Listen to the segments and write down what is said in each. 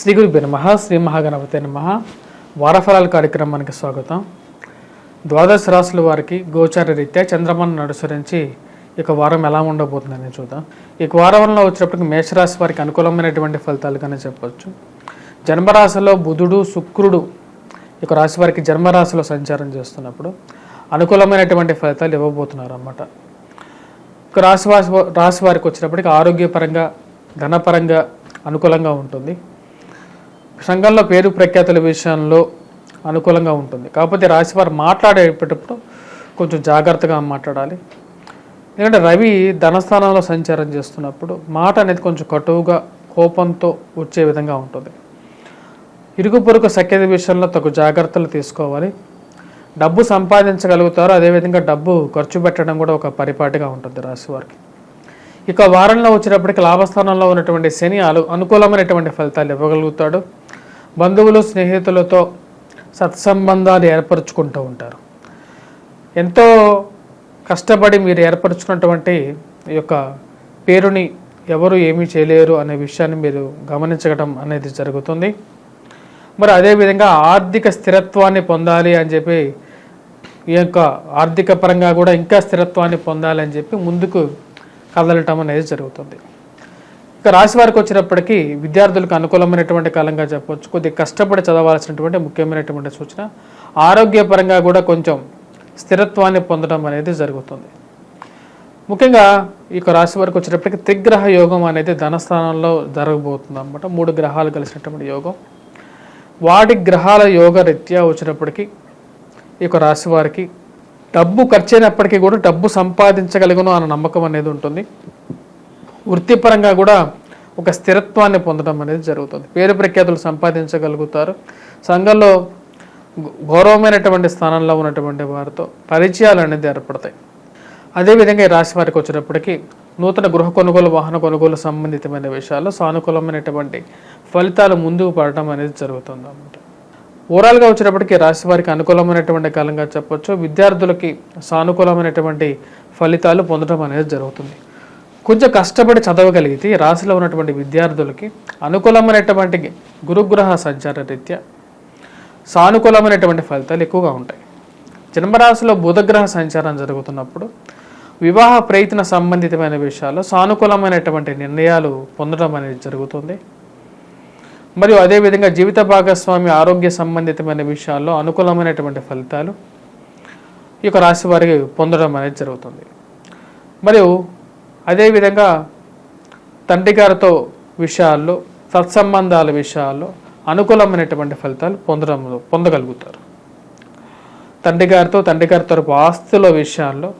శ్రీ గురు నమ శ్రీ మహాగణపతి నమ. వారఫలాల కార్యక్రమానికి స్వాగతం. ద్వాదశ రాశుల వారికి గోచార రీత్యా చంద్రమాను అనుసరించి ఇక వారం ఎలా ఉండబోతుందని చూద్దాం. ఈ వారంలో వచ్చినప్పటికి మేషరాశి వారికి అనుకూలమైనటువంటి ఫలితాలుగానే చెప్పవచ్చు జన్మరాశిలో బుధుడు శుక్రుడు ఇక రాశి వారికి జన్మరాశిలో సంచారం చేస్తున్నప్పుడు అనుకూలమైనటువంటి ఫలితాలు ఇవ్వబోతున్నారు అన్నమాట ఇక రాశి రాశి వారికి వచ్చినప్పటికీ ఆరోగ్యపరంగా ధనపరంగా అనుకూలంగా ఉంటుంది. సంఘంలో పేరు ప్రఖ్యాతుల విషయంలో అనుకూలంగా ఉంటుంది. కాకపోతే రాశివారు మాట్లాడేటప్పుడు కొంచెం జాగ్రత్తగా మాట్లాడాలి. ఎందుకంటే రవి ధనస్థానంలో సంచారం చేస్తున్నప్పుడు మాట అనేది కొంచెం కటువుగా కోపంతో వచ్చే విధంగా ఉంటుంది. ఇరుగు పొరుగు సఖ్యత విషయంలో తగు జాగ్రత్తలు తీసుకోవాలి. డబ్బు సంపాదించగలుగుతారు. అదేవిధంగా డబ్బు ఖర్చు పెట్టడం కూడా ఒక పరిపాటిగా ఉంటుంది రాశివారికి. ఇక వారంలో వచ్చినప్పటికీ లాభస్థానంలో ఉన్నటువంటి శని అనుకూలమైనటువంటి ఫలితాలు ఇవ్వగలుగుతాడు. బంధువులు స్నేహితులతో సత్సంబంధాలు ఏర్పరచుకుంటూ ఉంటారు. ఎంతో కష్టపడి మీరు ఏర్పరచుకున్నటువంటి ఈ యొక్క పేరుని ఎవరు ఏమీ చేయలేరు అనే విషయాన్ని మీరు గమనించడం అనేది జరుగుతుంది. మరి అదేవిధంగా ఆర్థిక స్థిరత్వాన్ని పొందాలి అని చెప్పి ఈ యొక్క ఆర్థిక పరంగా కూడా ఇంకా స్థిరత్వాన్ని పొందాలి అని చెప్పి ముందుకు కదలటం అనేది జరుగుతుంది. ఇక రాశి వారికి వచ్చినప్పటికీ విద్యార్థులకు అనుకూలమైనటువంటి కాలంగా చెప్పవచ్చు. కొద్దిగా కష్టపడి చదవాల్సినటువంటి ముఖ్యమైనటువంటి సూచన. ఆరోగ్యపరంగా కూడా కొంచెం స్థిరత్వాన్ని పొందడం అనేది జరుగుతుంది. ముఖ్యంగా ఈ రాశి వారికి వచ్చినప్పటికీ త్రిగ్రహ యోగం అనేది ధనస్థానంలో జరగబోతుంది అనమాట మూడు గ్రహాలు కలిసినటువంటి యోగం. వాటి గ్రహాల యోగ రీత్యా వచ్చినప్పటికీ ఈ యొక్క రాశి వారికి డబ్బు ఖర్చు అయినప్పటికీ కూడా డబ్బు సంపాదించగలుగును అన్న నమ్మకం అనేది ఉంటుంది. వృత్తిపరంగా కూడా ఒక స్థిరత్వాన్ని పొందడం అనేది జరుగుతుంది. పేరు ప్రఖ్యాతులు సంపాదించగలుగుతారు. సంఘంలో గౌరవమైనటువంటి స్థానంలో ఉన్నటువంటి వారితో పరిచయాలు అనేది ఏర్పడతాయి. అదేవిధంగా ఈ రాశి వారికి వచ్చినప్పటికీ నూతన గృహ కొనుగోలు వాహన కొనుగోలు సంబంధితమైన విషయాల్లో సానుకూలమైనటువంటి ఫలితాలు ముందుకు పడటం అనేది జరుగుతుంది అన్నమాట ఓవరాల్గా వచ్చినప్పటికీ రాశి వారికి అనుకూలమైనటువంటి కాలంగా చెప్పొచ్చు. విద్యార్థులకి సానుకూలమైనటువంటి ఫలితాలు పొందడం అనేది జరుగుతుంది. కొంచెం కష్టపడి చదవగలిగితే రాశిలో ఉన్నటువంటి విద్యార్థులకి అనుకూలమైనటువంటి గురుగ్రహ సంచార రీత్యా సానుకూలమైనటువంటి ఫలితాలు ఎక్కువగా ఉంటాయి. జన్మరాశిలో బుధగ్రహ సంచారం జరుగుతున్నప్పుడు వివాహ ప్రయత్న సంబంధితమైన విషయాల్లో సానుకూలమైనటువంటి నిర్ణయాలు పొందడం అనేది జరుగుతుంది. మరియు అదేవిధంగా జీవిత భాగస్వామి ఆరోగ్య సంబంధితమైన విషయాల్లో అనుకూలమైనటువంటి ఫలితాలు ఈ యొక్క రాశి వారికి పొందడం అనేది జరుగుతుంది. మరియు అదేవిధంగా తండ్రి గారితో విషయాల్లో సత్సంబంధాల విషయాల్లో అనుకూలమైనటువంటి ఫలితాలు పొందడం పొందగలుగుతారు. తండ్రి గారితో తండ్రి గారి తరపు ఆస్తుల విషయాల్లో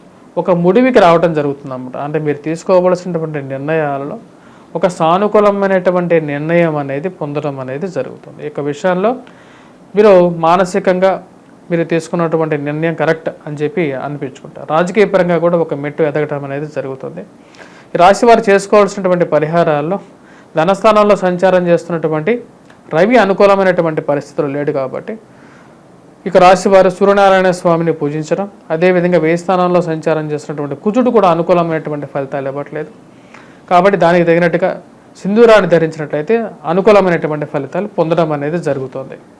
ఒక ముడివికి రావడం జరుగుతుంది అన్నమాట అంటే మీరు తీసుకోవలసినటువంటి నిర్ణయాలలో ఒక సానుకూలమైనటువంటి నిర్ణయం అనేది పొందడం అనేది జరుగుతుంది. ఈ యొక్క విషయాల్లో మీరు మానసికంగా మీరు తీసుకున్నటువంటి నిర్ణయం కరెక్ట్ అని చెప్పి అనిపించుకుంటారు. రాజకీయ పరంగా కూడా ఒక మెట్టు ఎదగటం అనేది జరుగుతుంది. రాశి వారు చేసుకోవాల్సినటువంటి పరిహారాల్లో ధనస్థానంలో సంచారం చేస్తున్నటువంటి రవి అనుకూలమైనటువంటి పరిస్థితులు లేడు కాబట్టి ఇక రాశివారు సూర్యనారాయణ స్వామిని పూజించడం అదేవిధంగా వేయి స్థానంలో సంచారం చేస్తున్నటువంటి కుజుడు కూడా అనుకూలమైనటువంటి ఫలితాలు ఇవ్వట్లేదు. కాబట్టి దానికి తగినట్టుగా సింధూరాన్ని ధరించినట్లయితే అనుకూలమైనటువంటి ఫలితాలు పొందడం అనేది జరుగుతుంది.